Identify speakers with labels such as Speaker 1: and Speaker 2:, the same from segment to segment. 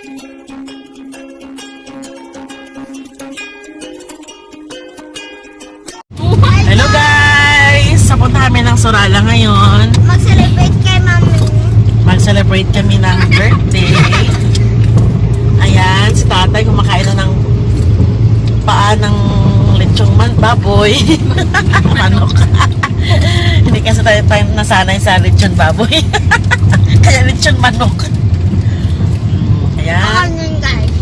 Speaker 1: Hello guys! Papunta kami ng Sorala ngayon.
Speaker 2: Mag-celebrate kay mami.
Speaker 1: Mag-celebrate kami ng birthday. Ayan, si tatay kumakain na ng paa ng lechong man, baboy. Manok. Hindi kasi tayo, tayo nasanay sa lechon baboy. Kaya lechon manok. Ayan.
Speaker 2: Ano yun guys?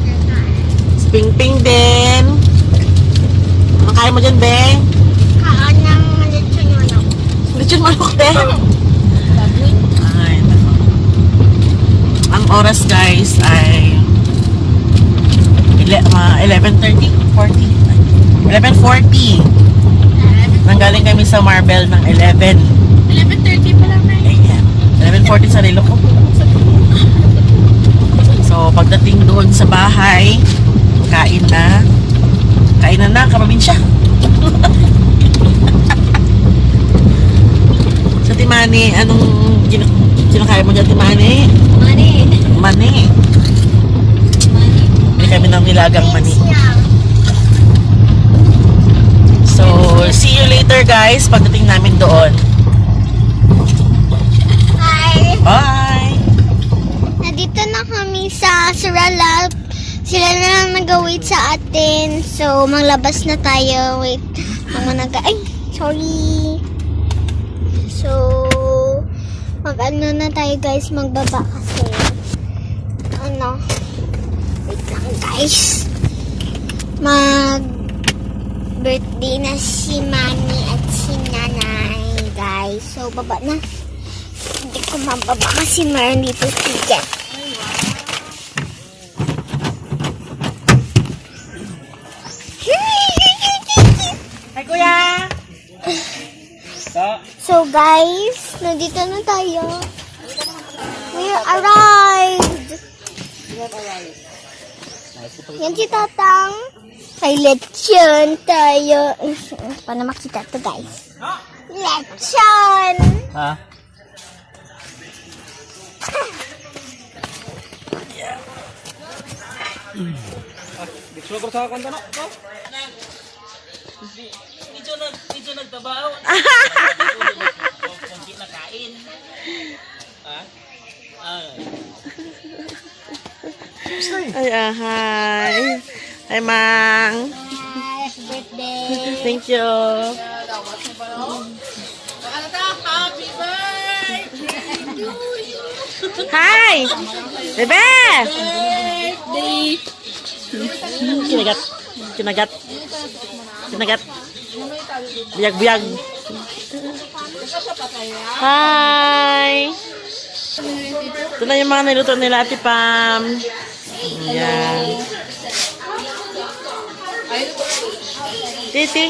Speaker 1: Si Ping Ping din. Makain mo dyan, Beng.
Speaker 2: Kaan ng lechon ano?
Speaker 1: Lechon manok, Beng. Ay, nako. Ang oras guys ay ele- mga 11.30, 40, 11.40. Nanggaling kami sa Marble ng 11
Speaker 2: 11.30 pa lang na
Speaker 1: a.m. 11.40 sa relo ko. So, pagdating doon sa bahay, kain na. Kain na na, kaprobinsya. sa Timani, anong kin- kinakain mo dyan, Timani?
Speaker 2: Mani.
Speaker 1: Mani. Bili kami ng nilagang mani. So, see you later guys pagdating namin doon.
Speaker 2: Hi.
Speaker 1: Bye!
Speaker 2: Sa Surala. Sila na lang nag-wait sa atin. So, maglabas na tayo. Wait. Mga nag Ay, sorry. So, mag-ano na tayo guys. Magbaba kasi. Ano? Wait lang guys. Mag birthday na si Mami at si Nanay guys. So, baba na. Hindi ko mababa kasi meron dito ticket. So guys, nandito na tayo. We arrived. Yan si Tatang. Kay lechon tayo. Paano makita to guys? Lechon!
Speaker 1: Ha? Medyo nag medyo nagtabaw. Ay, ah, hi. Hi, Mang.
Speaker 2: Happy birthday!
Speaker 1: Thank you. Hi! Bebe! Kinagat. Kinagat. Kinagat. Biyag-biyag. Hi! Ito na yung mga niluto nila, Ate Pam. Ayan. Titi.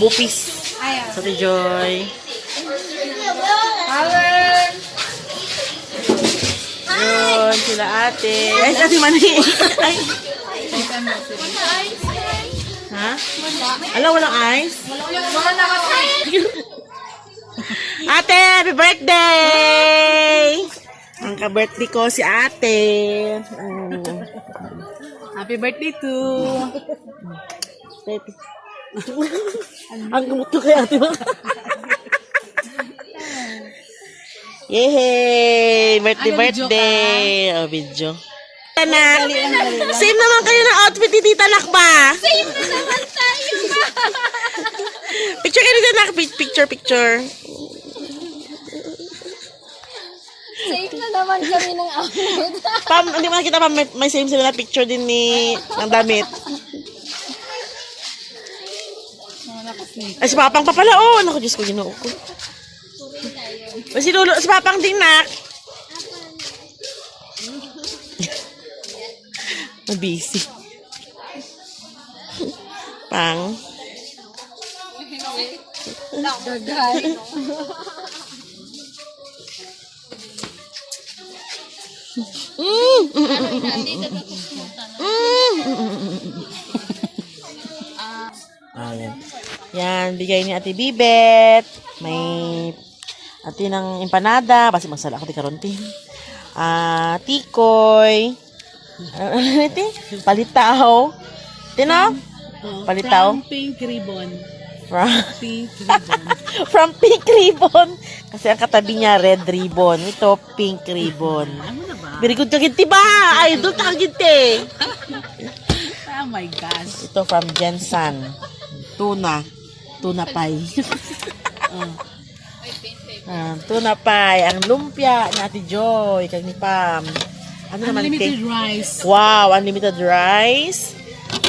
Speaker 1: Bupis. Sa Ate Joy. Yun, sila ate. Ay, ate mani. Ay. Ha? Ala, walang ice? ate, happy birthday! Ang ka-birthday ko si ate. Mm.
Speaker 3: Happy birthday to.
Speaker 1: Ang gumuto kay ate mo. Yehey! Birthday, birthday! Oh, video. Tanak! Same naman kayo ng outfit ni Tita Lakba! Same naman tayo! picture kayo ni Tanak. Picture, picture.
Speaker 2: Safe na naman kami ng outfit.
Speaker 1: Pam, hindi mo nakita pa, may, may same sila na picture din ni ng damit. Ay, si Papang pa pala. Oh, naku, Diyos ko, ginoo ko. Ay, si Lolo, si Papang din, nak. Busy. Pang. Mm. Ayan. Yan, bigay ni Ate Bibet. May ate ng empanada. Basi masala ako di karontin. ah, tikoy, ano ito? Palitaw. Tino? Palitaw?
Speaker 3: From pink ribbon.
Speaker 1: From,
Speaker 3: Pink ribbon.
Speaker 1: from pink ribbon. Kasi ang katabi niya, red ribbon. Ito, pink ribbon. Very good kaginti ba? Idol ka kaginti.
Speaker 3: Oh my gosh.
Speaker 1: Ito from Jensan. Tuna. Tuna pie. Ah, tuna pie. Ang lumpia ni Ate Joy. Kag ni Pam. Ano naman
Speaker 3: Unlimited rice.
Speaker 1: Wow, unlimited rice.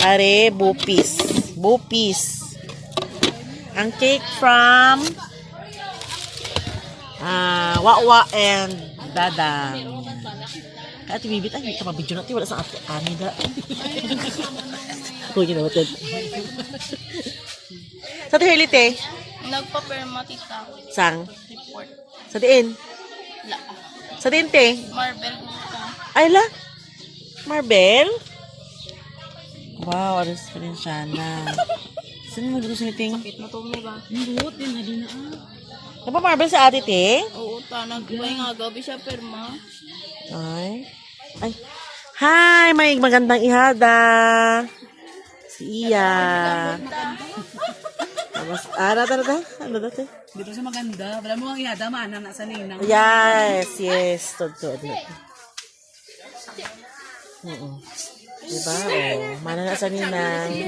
Speaker 1: Are, bupis. Bupis. Ang cake from ah Wawa and Dadang. Ati bibit, ay, kapabidyo natin, wala sa ate, ani da. Huwag yun naman. Sa tihili, te?
Speaker 4: Nagpa-perma tita.
Speaker 1: Sang?
Speaker 4: Report.
Speaker 1: Sa tiin?
Speaker 4: La.
Speaker 1: Sa tiin, te?
Speaker 4: Marvel.
Speaker 1: Ay, la? Marvel? Wow, aras pa rin siya na. Saan mo gusto niting?
Speaker 4: Kapit mo to mo ba?
Speaker 3: Ang buot din, hali na ah.
Speaker 1: Napa Marvel sa ate, te?
Speaker 4: Oo, ta. Nagbuhay nga gabi siya perma.
Speaker 1: Ay. Ay. Hi, may magandang ihada. Si Iya. Tapos, ah, tara, tara. Ano dati?
Speaker 3: Dito siya maganda. Wala mo ang ihada, maana na sa ninang.
Speaker 1: Yes, yes. Todo, todo. Oo. Diba? Oh, mana na sa ninang.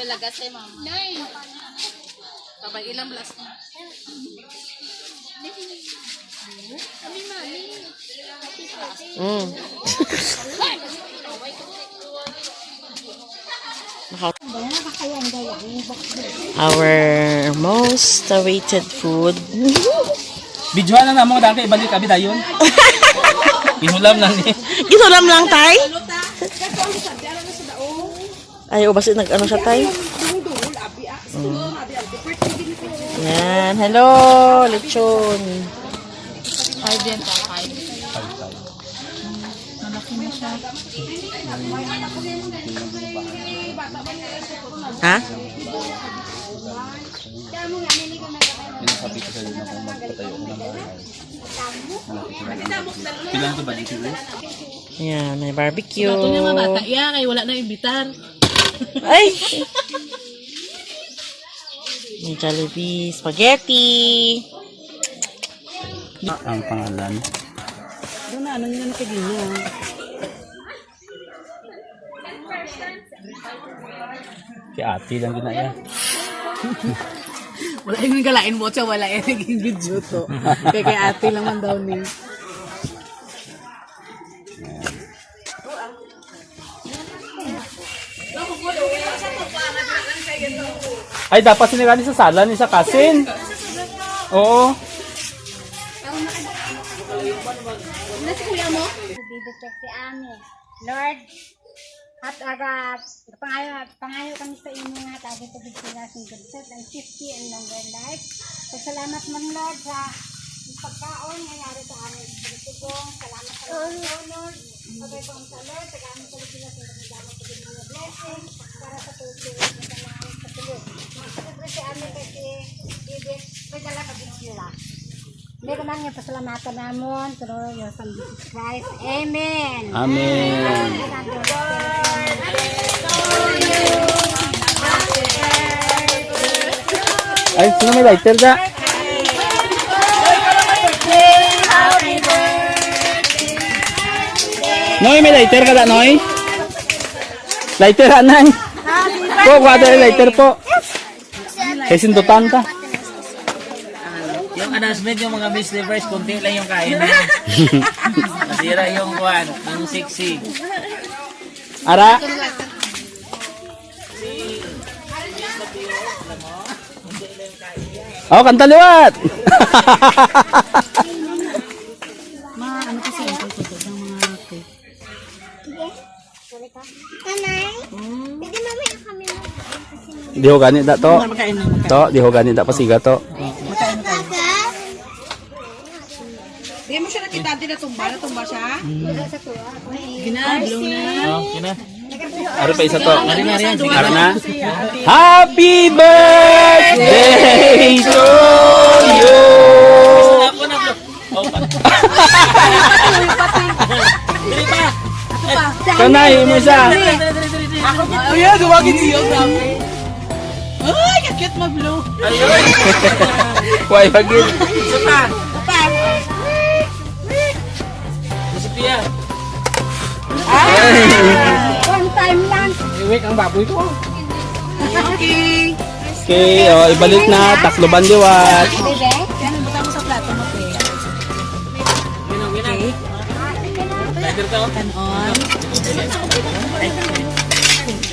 Speaker 4: Dalaga sa mama. Kapag ilang blast na.
Speaker 1: Mm. Our most awaited food.
Speaker 5: Bidyuhan na namo dati ibalik abi dayon. Inulam lang ni.
Speaker 1: Gisulam lang, tay? Ay, ubas nag ano siya, tay? Mm. Yan. Hello, lechon.
Speaker 4: Ay, din ta. Ay.
Speaker 1: Ha?
Speaker 5: Sabi ko sa iyo na kung magpatayo ko ng bahay. Pilang to ba dito?
Speaker 1: Yan, may barbecue.
Speaker 3: Ito niya mga bata. Iya, kay wala na imbitar.
Speaker 1: Ay! May Jollibee, spaghetti.
Speaker 5: Ang pangalan.
Speaker 3: Doon na, anong yun na niya.
Speaker 5: Si ate lang ginaya.
Speaker 3: Wala yung galain mo siya, wala yung naging video to. Kaya kay ate lang man daw ni.
Speaker 5: Ay, dapat sinirani sa sala ni sa kasin. Oo.
Speaker 2: Bibig kasi amin. Lord, at aga, pangayo, pangayo kami sa inyo nga, tabi tubig sila sa good health and safety and longer life. So, salamat man Lord sa pagkaon nangyari sa amin. Bigong, salamat sa mga Lord. Pagay po sa Lord, tagamit sa sila sa mga tubig mga blessing para sa tulog sa namin sa tulog. Siyempre si amin kasi, bibig, may dala ka sila. Hindi ko lang yung pasalamatan namon. Pero yung sa Jesus Christ. Amen.
Speaker 5: Amen. Ay, sino may lighter da? Noy, may lighter ka da, Noy? Lighter, anay. Po, water lighter po. Kasi sindutan ta.
Speaker 6: Yung announcement yung mga Miss Universe, kunti lang yung kain na. Nasira yung kuhan, yung sexy.
Speaker 5: Ara. Oh, kanta liwat.
Speaker 3: Ma, ano kasi ang tututo ng mga cake?
Speaker 2: Nanay, pwede mamaya kami mag
Speaker 5: Di ho gani da to.
Speaker 1: Makain na, makain.
Speaker 5: To, di ho gani da pasiga to.
Speaker 2: Aga?
Speaker 3: Siya nakita, di natumba, natumba siya. Ginablo na.
Speaker 6: Oh, yun na.
Speaker 5: Ano pa isa to?
Speaker 6: Mari na
Speaker 5: Ano na? Happy birthday to you.
Speaker 6: Ako. Oh.
Speaker 5: Kanay, mo isa.
Speaker 3: Ayan, dumagin siya. Grabe. Ay, kakit mag-blow.
Speaker 6: Ayun.
Speaker 5: Why bagid?
Speaker 6: Isa
Speaker 3: Iwik ang baboy ko. Okay.
Speaker 5: Okay, oh, ibalik na.
Speaker 6: Ka. oh.
Speaker 3: Kanon.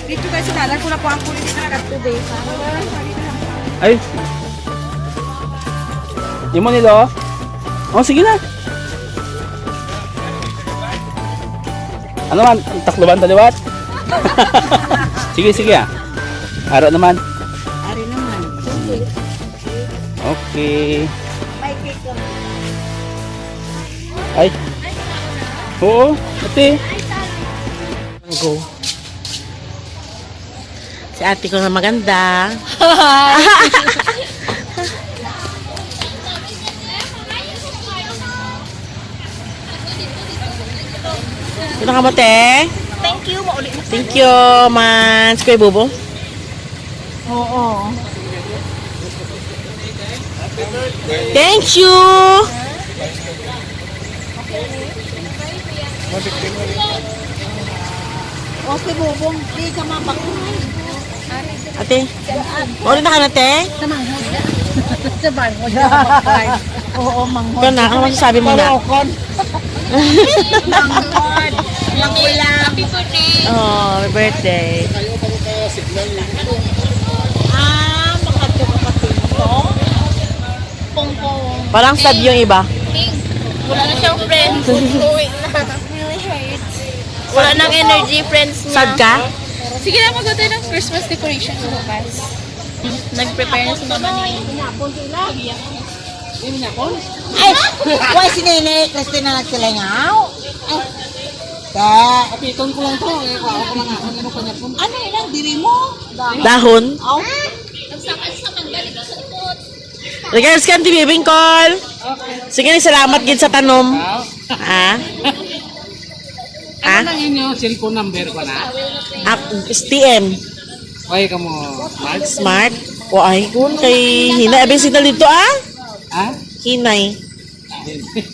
Speaker 3: Dito kayo sa nalan ko na po ang kulit sa katube.
Speaker 5: Ay. Yung mo nilo? Oh, sige na. Ano man? Takloban taliwat? sige, sige ah. Araw naman.
Speaker 3: Ari naman.
Speaker 5: Okay. Ay. Oo, ate.
Speaker 1: Go. Si ate ko na maganda. Sino ka mo, te?
Speaker 2: Thank you. Mauli
Speaker 1: Thank you, man. Kuya Bubo.
Speaker 3: Oo.
Speaker 1: Thank you!
Speaker 3: Okay, bubong. Di ka mabak.
Speaker 1: Ate, mauli na ka na, te?
Speaker 3: Sa bango. Oo, manghod.
Speaker 1: Ikaw na, ano masasabi mo na?
Speaker 2: Happy birthday.
Speaker 1: Oh, happy birthday.
Speaker 2: Ah, makadyo ka pati mo. Pongpong.
Speaker 1: Parang sad yung iba.
Speaker 2: Wala na siyang friends. Uwi na. Wala nang energy, friends niya.
Speaker 1: Sad ka?
Speaker 4: Sige na, mag ng Christmas decoration sa labas. Nag-prepare na si mama ni...
Speaker 7: Ay, why si Nene? Christina nagsilangaw? Ay, ka,
Speaker 3: Apiton ko lang to. Eh, ako ko lang ako. Ano ko niya po?
Speaker 7: ano yun ang diri mo?
Speaker 1: Dahon? Regards ka, Auntie Bibing Call. Sige, salamat gid sa tanom. Ah? Ah?
Speaker 3: Ano lang inyo? Cellphone number ko na.
Speaker 1: Ah, STM.
Speaker 3: Okay ka mo, Mark?
Speaker 1: Smart. O ay, kun kay Hinay. Abing signal dito ah.
Speaker 3: Ha?
Speaker 1: Hinay.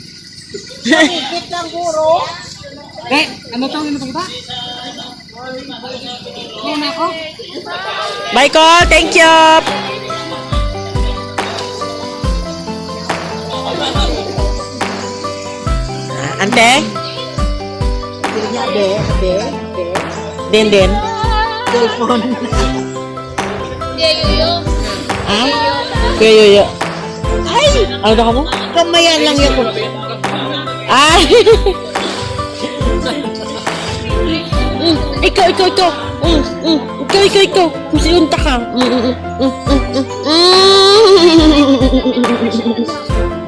Speaker 7: Higit lang guro.
Speaker 3: Eh, ano to? Ano to kita? Yan ako.
Speaker 1: Bye, Call. Thank you. Ah, Ante?
Speaker 7: Be, be, be.
Speaker 1: Din, din.
Speaker 7: Cellphone.
Speaker 1: Ah? Kuya Yoyo. Ay! Ano daw ka mo?
Speaker 7: Kamayan lang yung
Speaker 1: Ay! ikaw, ikaw, ikaw. Mm, mm, ikaw, ikaw, ikaw. Kusilunta ka. Mm, mm, mm, mm, mm, mm.